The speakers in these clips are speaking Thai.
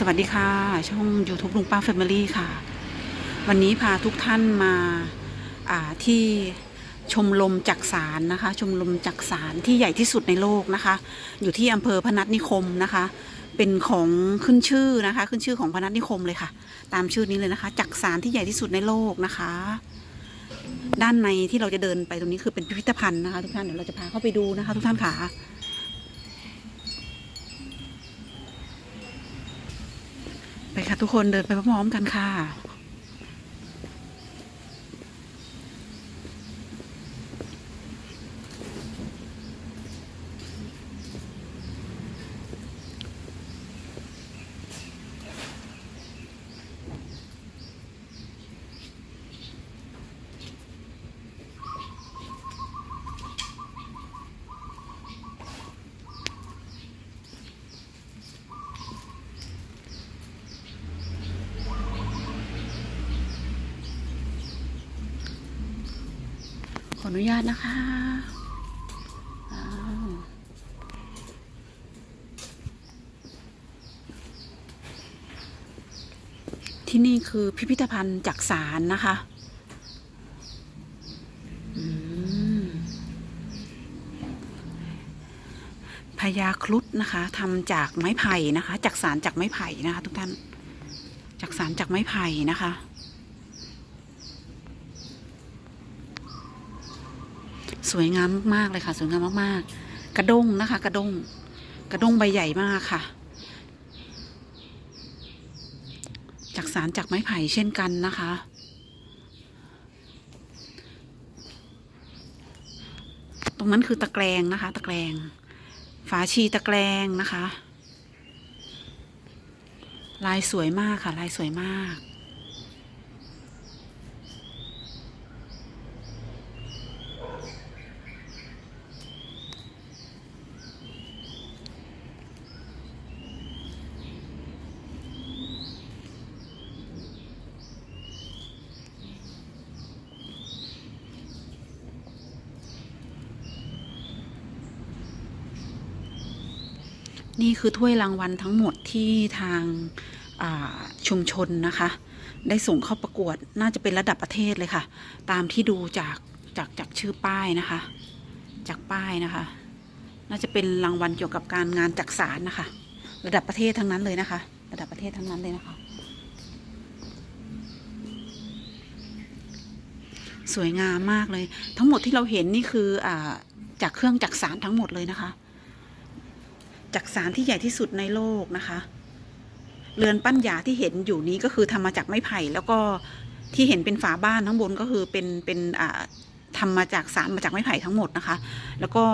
สวัสดีค่ะ ช่อง YouTube ลุงป้าแฟมิลี่ค่ะ วันนี้พาทุกท่านมาาที่ชมรมจักสารนะคะ ชมรมจักสารที่ใหญ่ที่สุดในโลกนะคะ อยู่ที่อำเภอพนัสนิคมนะคะ เป็นของขึ้นชื่อนะคะ ขึ้นชื่อของพนัสนิคมเลยค่ะ ตามชื่อนี้เลยนะคะจักสารที่ใหญ่ที่สุดในโลกนะคะ ด้านในที่เราจะเดินไปตรงนี้คือเป็นพิพิธภัณฑ์นะคะ ทุกท่านเดี๋ยวเราจะพาเข้าไปดูนะคะ ทุกท่านค่ะ ไป ค่ะทุกคนเดินไปพร้อมๆกันค่ะ ออนุญาตนะคะที่นี่คือพิพิธภัณฑ์จักสารนะคะพญาครุฑนะคะทำจากไม้ไผ่นะคะจักสารจากไม้ไผ่นะคะ ทุกท่านจักสารจากไม้ไผ่นะคะ วยงามมากๆเลยค่ะ สวยงามมากๆ กระด้งนะคะ กระด้ง กระด้งใบใหญ่มากค่ะ จากสารจากไม้ไผ่เช่นกันนะคะ ตรงนั้นคือตะแกรงนะคะ ตะแกรง ฝาชีตะแกรงนะคะ ลายสวยมากค่ะ ลายสวยมาก นี่ คือถ้วยรางวัลทั้งหมดที่ทางาชุมชนนะคะ ได้ส่งเข้าประกวดน่าจะเป็นระดับประเทศเลยค่ะ ตามที่ดูจากจากจากชื่อป้ายนะคะ จากป้ายนะคะ น่าจะเป็นรางวัลเกี่ยวกับการงานจักสารนะคะ ระดับประเทศทั้งนั้นเลยนะคะ ระดับประเทศทั้งนั้นเลยนะคะ สวยงามมากเลย ทั้งหมดที่เราเห็นนี่คืออจากเครื่องจักสารทั้งหมดเลยนะคะ จักสารที่ใหญ่ที่สุดในโลกนะคะ เรือนปั้นยาที่เห็นอยู่นี้ก็คือทำมาจากไม้ไผ่ แล้วก็ที่เห็นเป็นฝาบ้านทั้งบนก็คือเป็นเป็นอ่าทำมาจากสารมาจากไม้ไผ่ทั้งหมดนะคะ แล้วก็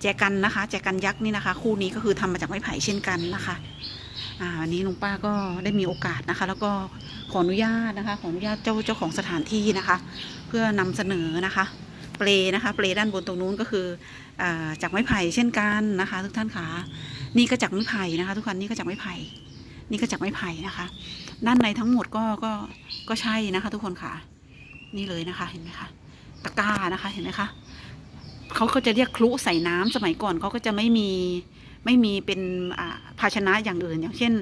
แจกันนะคะ แจกันยักษ์นี่นะคะ คู่นี้ก็คือทำมาจากไม้ไผ่เช่นกันนะคะอ่าวันนี้ลุงป้าก็ได้มีโอกาสนะคะ แล้วก็ขออนุญาตนะคะ ขออนุญาตเจ้าเจ้าของสถานที่นะคะ เพื่อนำเสนอนะคะ เปลนะคะ เปลด้านบนตรงนู้นก็คืออจากไม้ไผ่เช่นกันนะคะ ทุกท่านคะนี่ก็จากไม้ไผ่นะคะ ทุกคนนี่ก็จากไม้ไผ่นี่ก็จากไม้ไผ่นะคะ ด้านในทั้งหมดก็ก็ก็ใช่นะคะ ทุกคนค่ะนี่เลยนะคะเห็นไหมคะตะกร้านะคะเห็นไหมคะเขาก็จะเรียกคลุใส่น้ำสมัยก่อนเขาก็จะไม่มีไม่มีเป็นภาชนะอย่างอื่น อย่างเช่น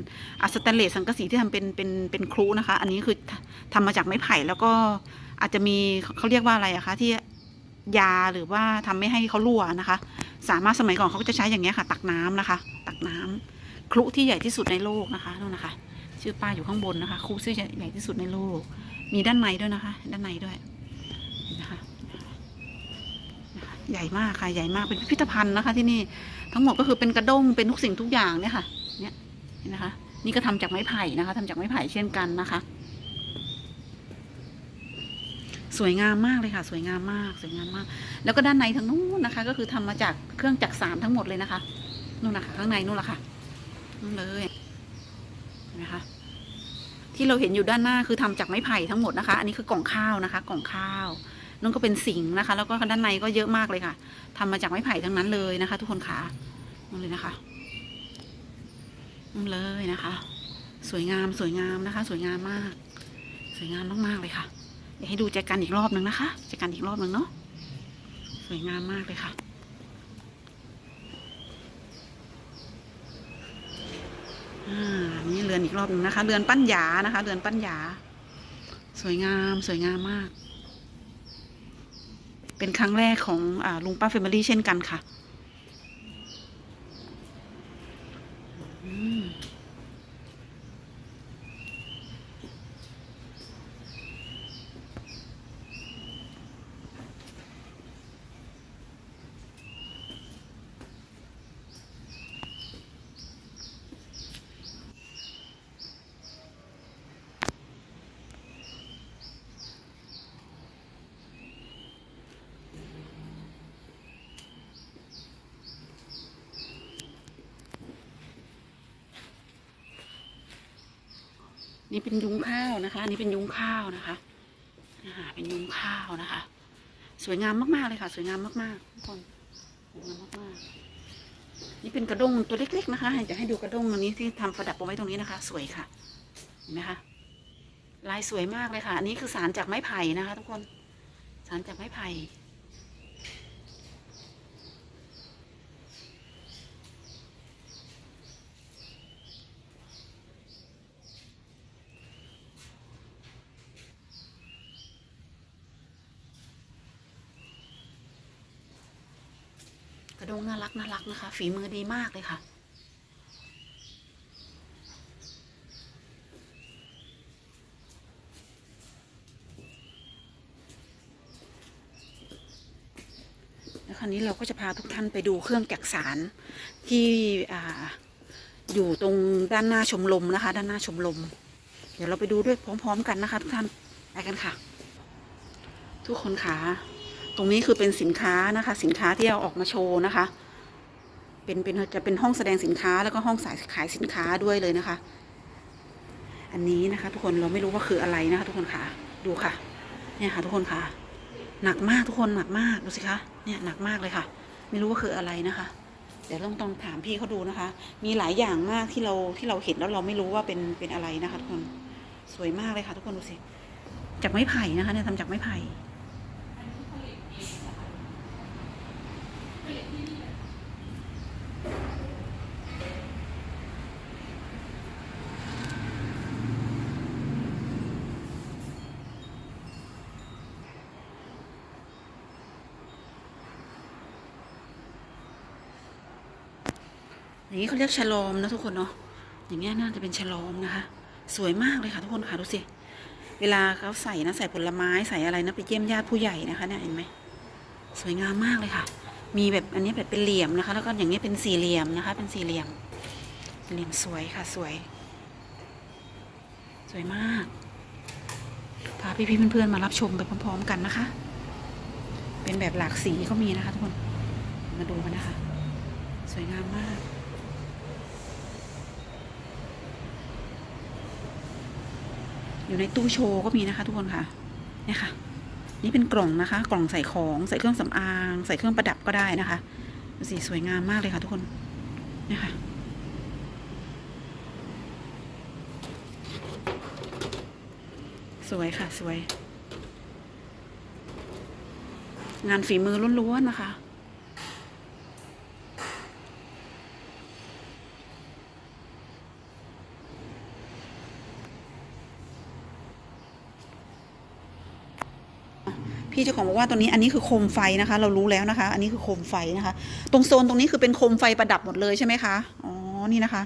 อสแตนเลสสังกะสีที่ทำเป็นเป็นเป็นคลุนะคะ อันนี้คือทำมาจากไม้ไผ่แล้วก็อาจจะมีเขาเรียกว่าอะไรอะคะที่ ยาหรือว่าทำไม่ให้เขารั่วนะคะ สามารถสมัยก่อนเขาก็จะใช้อย่างเงี้ยค่ะ ตักน้ำนะคะ ตักน้ำครุที่ใหญ่ที่สุดในโลกนะคะนู่นนะคะ ชื่อป้าอยู่ข้างบนนะคะครุที่ใหญ่ที่สุดในโลก มีด้านในด้วยนะคะ ด้านในด้วยนะคะใหญ่มากค่ะใหญ่มากเป็นพิพิธภัณฑ์นะคะ ที่นี่ทั้งหมดก็คือเป็นกระด้งเป็นทุกสิ่งทุกอย่างเนี่ยค่ะ เนี่ยนนะคะ นี่ก็ทำจากไม้ไผ่นะคะทำจากไม้ไผ่เช่นกันนะคะ สวยงามมากเลยค่ะ สวยงามมากสวยงามมาก แล้วก็ด้านในทางนู้นนะคะ ก็คือทำมาจากเครื่องจักรสารทั้งหมดเลยนะคะนู่นนะคะข้างในนู่นแหละค่ะนู่นเลยเห็นไหมคะที่เราเห็นอยู่ด้านหน้าคือทำจากไม้ไผ่ทั้งหมดนะคะ อันนี้คือกล่องข้าวนะคะ กล่องข้าวนั่นก็เป็นสิงนะคะ แล้วก็ด้านในก็เยอะมากเลยค่ะทำมาจากไม้ไผ่ทั้งนั้นเลยนะคะ ทุกคนค่ะนั่นเลยนะคะนั่นเลยนะคะ สวยงามสวยงามนะคะ สวยงามมาก สวยงามมากๆเลยค่ะ ดี๋ยวให้ดูแจกันอีกรอบหนึ่งนะคะแจกันอีกรอบหนึ่งเนาะสวยงามมากเลยค่ะอ่านี่เรือนอีกรอบหนึงนะคะ เรือนปั้นหยานะคะ เรือนปั้นหยา สวยงามสวยงามมาก เป็นครั้งแรกของอลุงป้าเฟมิลี่เช่นกันค่ะอืม นี่เป็นยุ้งข้าวนะคะอันนี้เป็นยุ้งข้าวนะคะอ่าเป็นยุ้งข้าวนะคะ สวยงามมากๆเลยค่ะ สวยงามมากๆทุกคนสวยงามมากๆ นี่เป็นกระด้งตัวเล็ก ๆ นะคะจะให้ดูกระด้งอันนี้ที่ทำประดับเอาไว้ตรงนี้นะคะ สวยค่ะเห็นไหมคะลายสวยมากเลยค่ะ อันนี้คือสารจากไม้ไผ่นะคะ ทุกคน สารจากไม้ไผ่ ดงน่ารักน่ารักนะคะ ฝีมือดีมากเลยค่ะ แล้วคราวนี้เราก็จะพาทุกท่านไปดูเครื่องจักสารที่อ่าอยู่ตรงด้านหน้าชมรมนะคะ ด้านหน้าชมรมเดี๋ยวเราไปดูด้วยพร้อม ๆ กันนะคะ ทุกท่านไปกันค่ะ ทุกคนคะ ตรงนี้คือเป็นสินค้านะคะ สินค้าที่เอาออกมาโชว์นะคะ เป็นเป็นจะเป็นห้องแสดงสินค้าแล้วก็ห้องสายขายสินค้าด้วยเลยนะคะ อันนี้นะคะ ทุกคนเราไม่รู้ว่าคืออะไรนะคะ ทุกคนค่ะ ดูค่ะ เนี่ยค่ะทุกคนค่ะ หนักมากทุกคนหนักมากดูสิคะเนี่ยหนักมากเลยค่ะ ไม่รู้ว่าคืออะไรนะคะเดี๋ยวต้องต้องถามพี่เขาดูนะคะ มีหลายอย่างมากที่เราที่เราเห็นแล้วเราไม่รู้ว่าเป็นเป็นอะไรนะคะ ทุกคน สวยมากเลยค่ะ ทุกคนดูสิ จากไม้ไผ่นะคะเนี่ยทำจากไม้ไผ่ นี้เขาเรียกฉลอมนะทุกคนเนาะอย่างเงี้ยน่าจะเป็นฉลอมนะคะ สวยมากเลยค่ะทุกคนค่ะดูสิเวลาเขาใส่นะใส่ผลไม้ใส่อะไรนะไปเยี่ยมญาติผู้ใหญ่นะคะเนี่ยเห็นไหมสวยงามมากเลยค่ะ มีแบบอันนี้แบบเป็นเหลี่ยมนะคะ แล้วก็อย่างนี้ยเป็นสี่เหลี่ยมนะคะ เป็นสี่เหลี่ยมเหลี่ยมสวยค่ะสวย สวยมากพาพี่ๆเพื่อนๆมารับชมไปพร้อม ๆ กันนะคะ เป็นแบบหลากสีก็มีนะคะทุกคนมาดูกันนะคะ สวยงามมาก อยู่ในตู้โชว์ก็มีนะคะ ทุกคนค่ะเนี่ยค่ะ นี่เป็นกล่องนะคะ กล่องใส่ของใส่เครื่องสำอาง ใส่เครื่องประดับก็ได้นะคะดูสิสวยงามมากเลยค่ะ ทุกคนเนี่ยค่ะสวยค่ะสวย งานฝีมือล้วนๆนะคะ พี่เจ้าของบอกว่าตัวนี้อันนี้คือโคมไฟนะคะ เรารู้แล้วนะคะ อันนี้คือโคมไฟนะคะ ตรงโซนตรงนี้คือเป็นโคมไฟประดับหมดเลยใช่ไหมคะอ๋อนี่นะคะ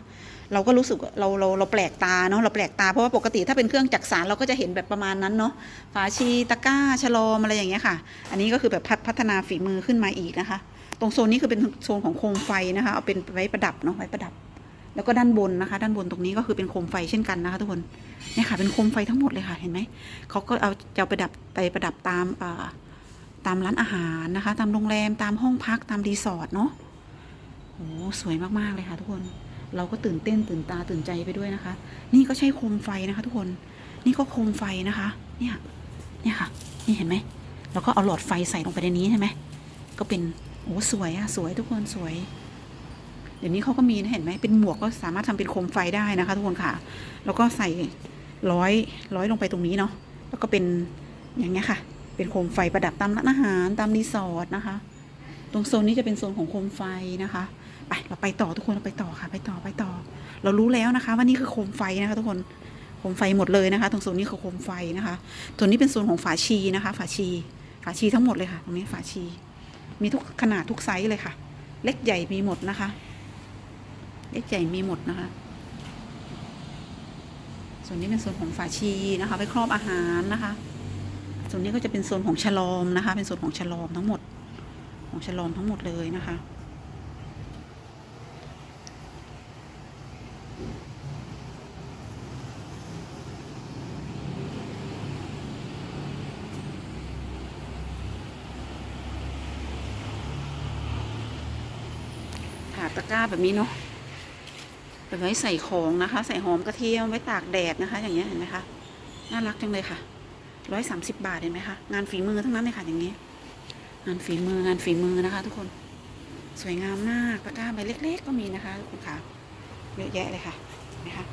เราก็รู้สึกเราเราเราแปลกตาเนาะเราแปลกตาเพราะว่าปกติถ้าเป็นเครื่องจักสารเราก็จะเห็นแบบประมาณนั้นเนาะฝาชีตะก้าชะลอมอะไรอย่างเงี้ยค่ะ อันนี้ก็คือแบบพัพัฒนาฝีมือขึ้นมาอีกนะคะ ตรงโซนนี้คือเป็นโซนของโคมไฟนะคะ เอาเป็นไว้ประดับเนาะไว้ประดับ แล้วก็ด้านบนนะคะ ด้านบนตรงนี้ก็คือเป็นโคมไฟเช่นกันนะคะทุกคนเนี่ยค่ะเป็นโคมไฟทั้งหมดเลยค่ะเห็นไหมเขาก็เอาจะเอาไปดับไปประดับตามาตามร้านอาหารนะคะ ตามโรงแรมตามห้องพักตามรีสอร์ทเนาะโอ้สวยมากๆเลยค่ะ ทุกคนเราก็ตื่นเต้นตื่นตาตื่นใจไปด้วยนะคะ นี่ก็ใช่โคมไฟนะคะ ทุกคนนี่ก็โคมไฟนะคะ เนี่ยเนี่ยค่ะ นี่เห็นไหมเราก็เอาหลอดไฟใส่ลงไปในนี้ใช่ไหมก็เป็นโอ้สวยอะสวยทุกคนสวย เดี๋ยวนี้เขาก็มีนะเห็นไหมเป็นหมวกก็สามารถทำเป็นโคมไฟได้นะคะทุกคนค่ะ แล้วก็ใส่ร้อยร้อยลงไปตรงนี้เนาะแล้วก็เป็นอย่างเงี้ยค่ะ เป็นโคมไฟประดับตามร้านอาหารตามรีสอร์ทนะคะ ตรงโซนนี้จะเป็นโซนของโคมไฟนะคะไปเราไปต่อทุกคนเราไปต่อค่ะ ไปต่อไปต่อ เรารู้แล้วนะคะ ว่านี่คือโคมไฟนะคะทุกคนโคมไฟหมดเลยนะคะ ตรงโซนนี้คือโคมไฟนะคะส่วนนี้เป็นโซนของฝาชีนะคะ ฝาชี ฝาชีทั้งหมดเลยค่ะ ตรงนี้ฝาชี มีทุกขนาดทุกไซส์เลยค่ะ เล็กใหญ่มีหมดนะคะ เล็กใหญ่มีหมดนะคะ ส่วนนี้เป็นโซนของฝาชีนะคะไว้ครอบอาหารนะคะ ส่วนนี้ก็จะเป็นโซนของฉลอมนะคะ เป็นโซนของฉลอมทั้งหมด ของฉลอมทั้งหมดเลยนะคะถาตะกร้าแบบนี้เนาะ ไว้ใส่ของนะคะ ใส่หอมกระเทียมไว้ตากแดดนะคะ อย่างเงี้ยเห็นไหมคะน่ารักจังเลยค่ะร้อยสามสิบบาทเห็นไหมคะงานฝีมือทั้งนั้นเลยค่ะอย่างนี้ งานฝีมืองานฝีมือนะคะ ทุกคนสวยงามมากตะกร้าใบเล็ก ๆ ก็มีนะคะทุกคนค่ะเยอะแยะเลยค่ะเห็นไหมคะ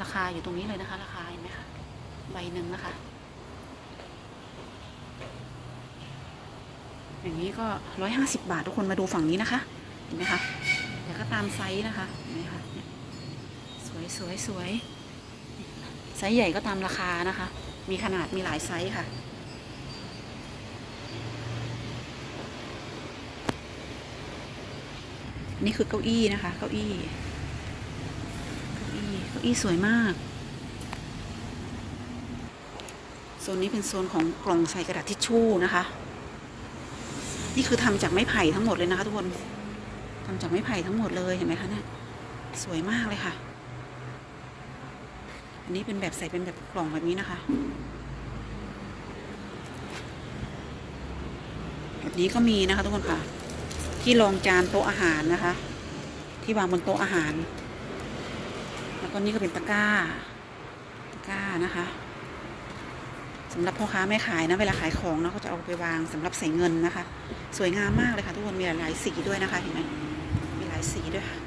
ราคาอยู่ตรงนี้เลยนะคะ ราคาเห็นไหมคะใบหนึ่งนะคะ อย่างนี้ก็ร้อยห้าสิบาททุกคนมาดูฝั่งนี้นะคะ เห็นไหมคะเดี๋ยวก็ตามไซส์นะคะเห็นไหมคะสวยสวยสวยไซส์ใหญ่ก็ตามราคานะคะ มีขนาดมีหลายไซส์ค่ะนี่คือเก้าอี้นะคะ เก้าอี้ เก้าอี้ เก้าอี้สวยมาก โซนนี้เป็นโซนของกล่องใส่กระดาษทิชชู่นะคะ นี่คือทำจากไม้ไผ่ทั้งหมดเลยนะคะ ทุกคนทำจากไม้ไผ่ทั้งหมดเลยเห็นไหมคะเนี่ยสวยมากเลยค่ะ อันนี้เป็นแบบใส่เป็นแบบกล่องแบบนี้นะคะแบบนี้ก็มีนะคะ ทุกคนค่ะ ที่รองจานโต๊ะอาหารนะคะ ที่วางบนโต๊ะอาหาร แล้วก็นี่ก็เป็นตะกร้า ตะกร้านะคะ สำหรับพ่อค้าแม่ขายนะเวลาขายของเนาะก็จะเอาไปวางสำหรับใส่เงินนะคะ สวยงามมากเลยค่ะ ทุกคนมีหลายสีด้วยนะคะเห็นไหมมีหลายสีด้วยค่ะ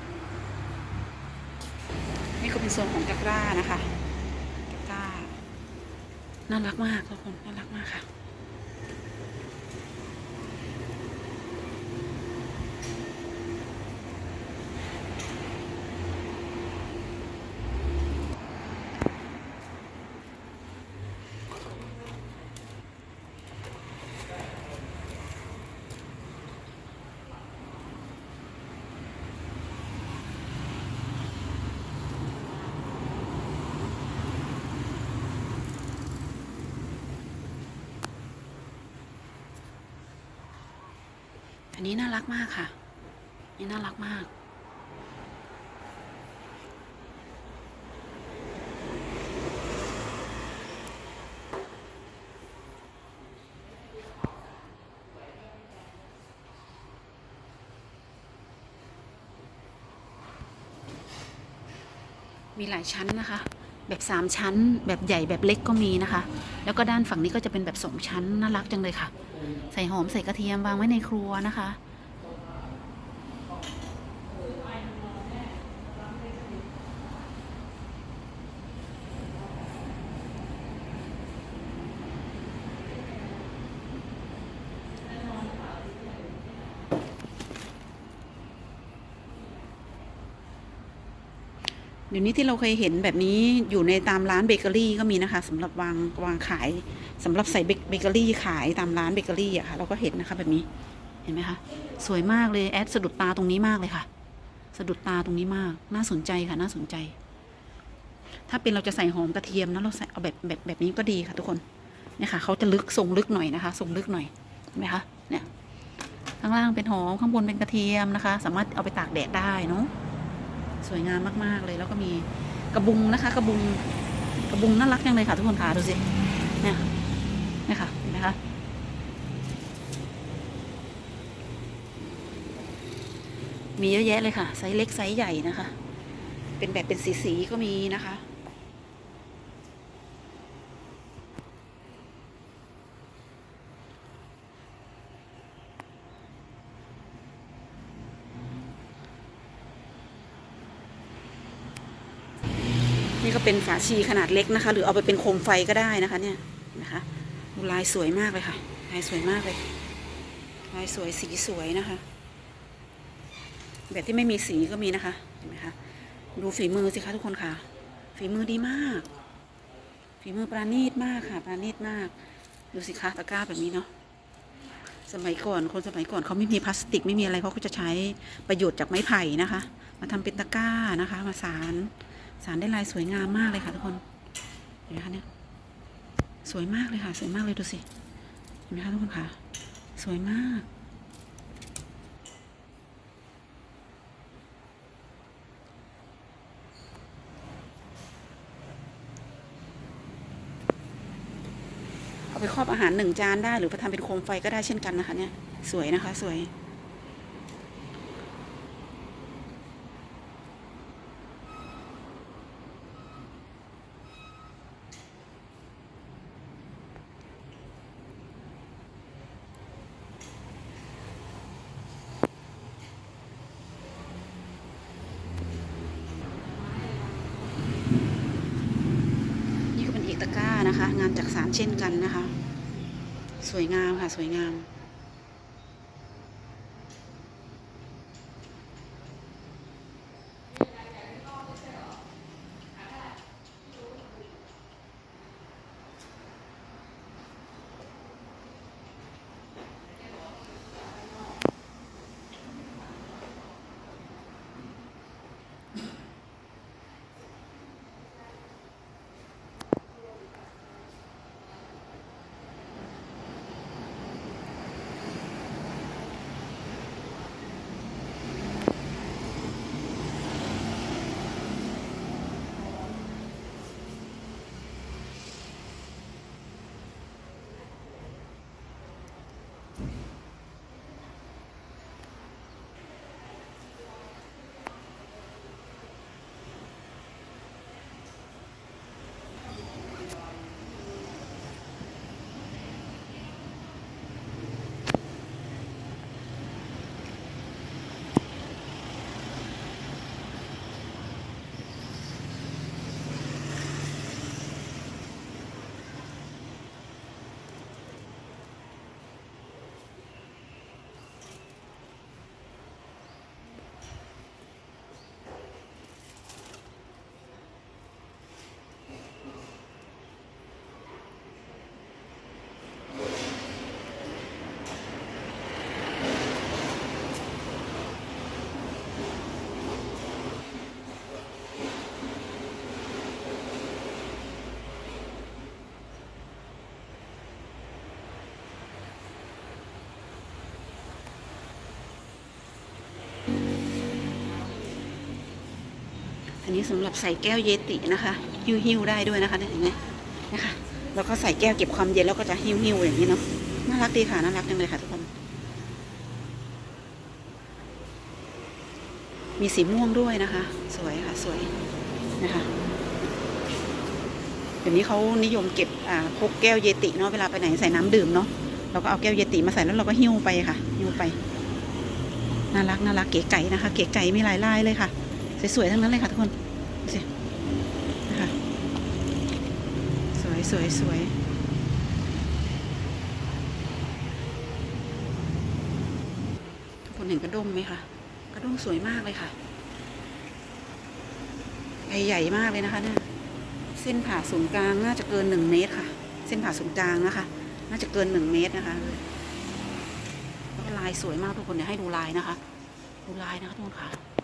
นี่ก็เป็นโซนของตะกร้านะคะตะกร้าน่ารักมากทุกคนน่ารักมากค่ะ อันนี้น่ารักมากค่ะ นี่น่ารักมาก มีหลายชั้นนะคะ แบบสามชั้น แบบใหญ่แบบเล็กก็มีนะคะ แล้วก็ด้านฝั่งนี้ก็จะเป็นแบบสองชั้นน่ารักจังเลยค่ะ ใส่หอมใส่กระเทียมวางไว้ในครัวนะคะ เดี๋ยวนี้ที่เราเคยเห็นแบบนี้อยู่ในตามร้านเบเกอรี่ก็มีนะคะสำหรับวางวางขายสำหรับใส่เบเบเกอรี่ขายตามร้านเบเกอรี่อะค่ะ เราก็เห็นนะคะแบบนี้เห็นไหมคะสวยมากเลยแอดสะดุดตาตรงนี้มากเลยค่ะ สะดุดตาตรงนี้มาก น่าสนใจค่ะ น่าสนใจ ถ้าเป็นเราจะใส่หอมกระเทียมนะเราใส่เอาแบบแบบแบบนี้ก็ดีค่ะ ทุกคนเนี่ยค่ะเขาจะลึกทรงลึกหน่อยนะคะทรงลึกหน่อยเห็นไหมคะเนี่ยข้างล่างเป็นหอมข้างบนเป็นกระเทียมนะคะ สามารถเอาไปตากแดดได้เนาะ สวยงามมากๆเลย แล้วก็มีกระบุงนะคะ กระบุงกระบุงน่ารักยังเลยค่ะ ทุกคนค่ะดูสิเนี่ยเนี่ยค่ะเห็นไหมคะมีเยอะแยะเลยค่ะไซส์เล็กไซส์ใหญ่นะคะ เป็นแบบเป็นสีๆก็มีนะคะ เป็นฝาชีขนาดเล็กนะคะ หรือเอาไปเป็นโคมไฟก็ได้นะคะ เนี่ยนะคะดูลายสวยมากเลยค่ะลายสวยมากเลยลายสวยสีสวยนะคะ แบบที่ไม่มีสีก็มีนะคะเห็นไหมคะดูฝีมือสิคะทุกคนค่ะ ฝีมือดีมาก ฝีมือประณีตมากค่ะประณีตมาก ดูสิคะตะกร้าแบบนี้เนาะสมัยก่อนคนสมัยก่อนเขาไม่มีพลาสติกไม่มีอะไรเขาก็จะใช้ประโยชน์จากไม้ไผ่นะคะ มาทำเป็นตะกร้านะคะ มาสาร สารได้ลายสวยงามมากเลยค่ะทุกคน เห็นไหมคะเนี่ย สวยมากเลยค่ะ สวยมากเลยดูสิ เห็นไหมคะทุกคนค่ะ สวยมากเอาไปครอบอาหารหนึ่งจานได้หรือไปทำเป็นโคมไฟก็ได้เช่นกันนะคะเนี่ย สวยนะคะ สวย นี่ก็เป็นอีกตะกร้านะคะ งานจากสาร เช่นกันนะคะ สวยงามค่ะ สวยงาม อันนี้สำหรับใส่แก้วเยตินะคะหิ้วหิ้วได้ด้วยนะคะเนี่ยเห็นไหมนะคะแล้วก็ใส่แก้วเก็บความเย็นแล้วก็จะหิ้วหิ้วอย่างนี้เนาะน่ารักดีค่ะน่ารักจังเลยค่ะทุกคนมีสีม่วงด้วยนะคะ สวยค่ะสวยนะคะเดี๋ยวนี้เขานิยมเก็บอ่าพกแก้วเยติเนาะเวลาไปไหนใส่น้ำดื่มเนาะเราก็เอาแก้วเยติมาใส่แล้วเราก็หิ้วไปค่ะหิ้วไปน่ารักน่ารักเก๋ไก่นะคะ เก๋ไก่มีหลายลายเลยค่ะ สวยๆทั้งนั้นเลยค่ะทุกคนสินะคะสวยสวยสวยทุกคนเห็นกระด้งไหมคะกระด้งสวยมากเลยค่ะใบใหญ่มากเลยนะคะเนี่ยเส้นผ่าศูนย์กลางน่าจะเกินหนึ่งเมตรค่ะ เส้นผ่าศูนย์กลางนะคะ น่าจะเกินหนึ่งเมตรนะคะแล้วก็ลายสวยมากทุกคนเดี๋ยวให้ดูลายนะคะ ดูลายนะคะทุกคนค่ะ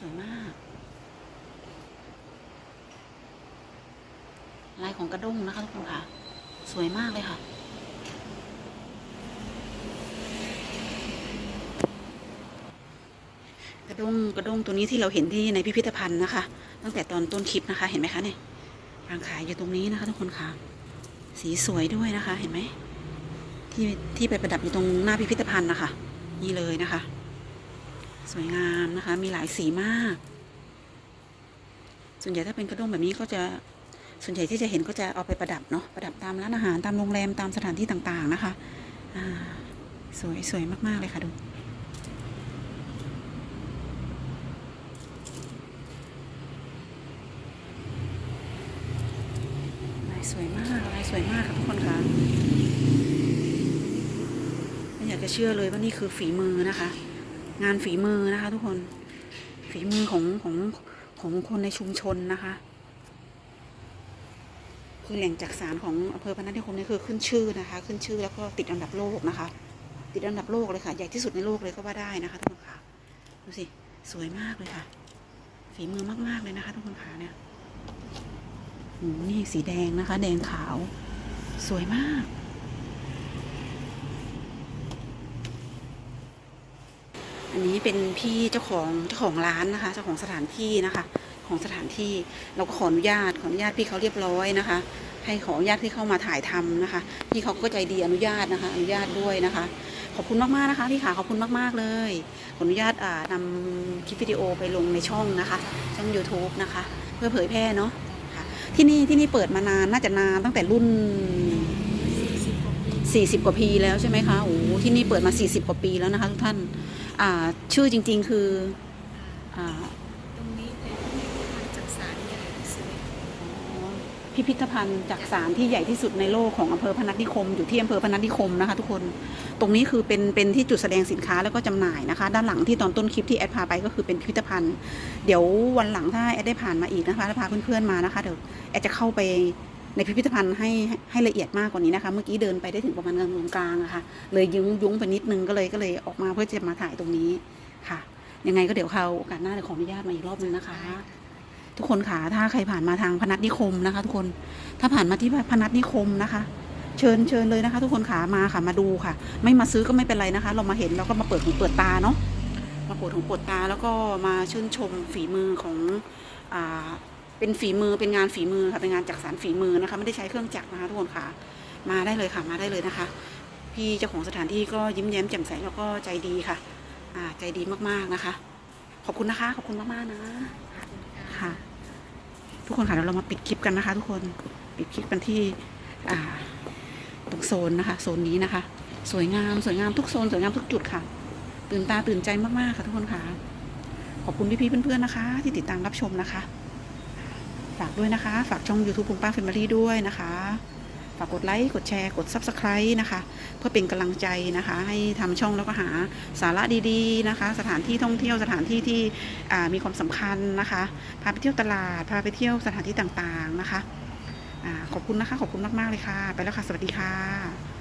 สวยมาก ลายของกระด้งนะคะทุกคนค่ะ สวยมากเลยค่ะ กระด้งกระด้งตัวนี้ที่เราเห็นที่ในพิพิธภัณฑ์นะคะ ตั้งแต่ตอนต้นคลิปนะคะ เห็นไหมคะเนี่ยวางขายอยู่ตรงนี้นะคะทุกคนค่ะ สีสวยด้วยนะคะ เห็นไหมที่ที่ไปประดับอยู่ตรงหน้าพิพิธภัณฑ์นะคะ นี่เลยนะคะ สวยงามนะคะ มีหลายสีมาก ส่วนใหญ่ถ้าเป็นกระด้งแบบนี้ก็จะส่วนใหญ่ที่จะเห็นก็จะเอาไปประดับเนาะประดับตามร้านอาหารตามโรงแรมตามสถานที่ต่างๆนะคะสวยสวยมาก ๆ เลยค่ะดู ลายสวยมากลายสวยมากค่ะทุกคนค่ะไม่อยากจะเชื่อเลยว่านี่คือฝีมือนะคะ งานฝีมือนะคะ ทุกคนฝีมือของของของคนในชุมชนนะคะ คือแหล่งจักสารของอำเภอพนัสนิคมนี่คือขึ้นชื่อนะคะ ขึ้นชื่อแล้วก็ติดอันดับโลกนะคะ ติดอันดับโลกเลยค่ะ ใหญ่ที่สุดในโลกเลยก็ว่าได้นะคะ ทุกคนค่ะดูสิสวยมากเลยค่ะ ฝีมือมากๆเลยนะคะ ทุกคนค่ะเนี่ยโอ้นี่สีแดงนะคะ แดงขาว สวยมาก อันนี้เป็นพี่เจ้าของเจ้าของร้านนะคะ เจ้าของสถานที่นะคะ ของสถานที่เราก็ขออนุญาตขออนุญาตพี่เขาเรียบร้อยนะคะ ให้ขออนุญาตที่เข้ามาถ่ายทำนะคะพี่เขาก็ใจดีอนุญาตนะคะ อนุญาตด้วยนะคะ ขอบคุณมากๆนะคะพี่ขาขอบคุณมากๆเลยขออนุญาตอ่านำคลิปวิดีโอไปลงในช่องนะคะ ช่อง YouTube นะคะ เพื่อเผยแพร่เนาะที่นี่ที่นี่เปิดมานานน่าจะนานตั้งแต่รุ่น40 กว่าปีแล้วใช่ไหมคะ โอ้ที่นี่เปิดมา 40 กว่าปีแล้วนะคะทุกท่าน อ่าชื่อจริงๆคืออ่าตรงนี้เป็นพิพิธภัณฑ์จักสารใหญ่ที่สุดพิพิธภัณฑ์จักสารที่ใหญ่ที่สุดในโลกของอำเภอพนัสนิคม อยู่ที่อำเภอพนัสนิคมนะคะ ทุกคน ตรงนี้คือเป็นเป็นที่จุดแสดงสินค้าแล้วก็จำหน่ายนะคะ ด้านหลังที่ตอนต้นคลิปที่แอดพาไปก็คือเป็นพิพิธภัณฑ์ เดี๋ยววันหลังถ้าแอดได้ผ่านมาอีกนะคะแล้วพาเพื่อนๆมานะคะเดี๋ยวแอดจะเข้าไป ในพิพิธภัณฑ์ให้ให้ละเอียดมากกว่านี้นะคะ เมื่อกี้เดินไปได้ถึงประมาณกลางกลางๆอะค่ะ เลยยุ้งยุ้งไปนิดนึงก็เลยก็เลยออกมาเพื่อจะมาถ่ายตรงนี้ค่ะ ยังไงก็เดี๋ยวเขาวโอกาสหน้าเดี๋ยวขออนุญาตมาอีกรอบนึงนะคะ ทุกคนค่ะถ้าใครผ่านมาทางพนัสนิคมนะคะ ทุกคนถ้าผ่านมาที่พนัสนิคมนะคะ เชิญเชิญเลยนะคะ ทุกคนขามาค่ะมาดูค่ะ ไม่มาซื้อก็ไม่เป็นไรนะคะ เรามาเห็นเราก็มาเปิดหูเปิดตาเนาะมาเปิดหูเปิดตาแล้วก็มาชื่นชมฝีมือของอ่า เป็นฝีมือเป็นงานฝีมือค่ะเป็นงานจักสารฝีมือนะคะ ไม่ได้ใช้เครื่องจักรนะคะทุกคนค่ะ มาได้เลยค่ะมาได้เลยนะคะ พี่เจ้าของสถานที่ก็ยิ้มแย้มแจ่มใสแล้วก็ใจดีค่ะ อ่าใจดีมากๆนะคะ ขอบคุณนะคะ ขอบคุณมากๆนะค่ะ ทุกคนค่ะเดี๋ยวเรามาปิดคลิปกันนะคะ ทุกคนปิดคลิปกันที่อ่าตรงโซนนะคะ โซนนี้นะคะ สวยงามสวยงามทุกโซนสวยงามทุกจุดค่ะ ตื่นตาตื่นใจมากๆค่ะทุกคนค่ะขอบคุณพี่ๆเพื่อนๆนะคะ ที่ติดตามรับชมนะคะ ฝากด้วยนะคะ ฝากช่อง YouTube ปุงป้าเฟมิลี่ด้วยนะคะ ฝากกดไลค์ กดแชร์ กด Subscribe นะคะ เพื่อเป็นกำลังใจนะคะ ให้ทำช่องแล้วก็หาสาระดีๆนะคะ สถานที่ท่องเที่ยวสถานที่ที่มีความสำคัญนะคะ พาไปเที่ยวตลาด พาไปเที่ยวสถานที่ต่างๆนะคะอขอบคุณนะคะ ขอบคุณมากๆเลยค่ะ ไปแล้วค่ะ สวัสดีค่ะ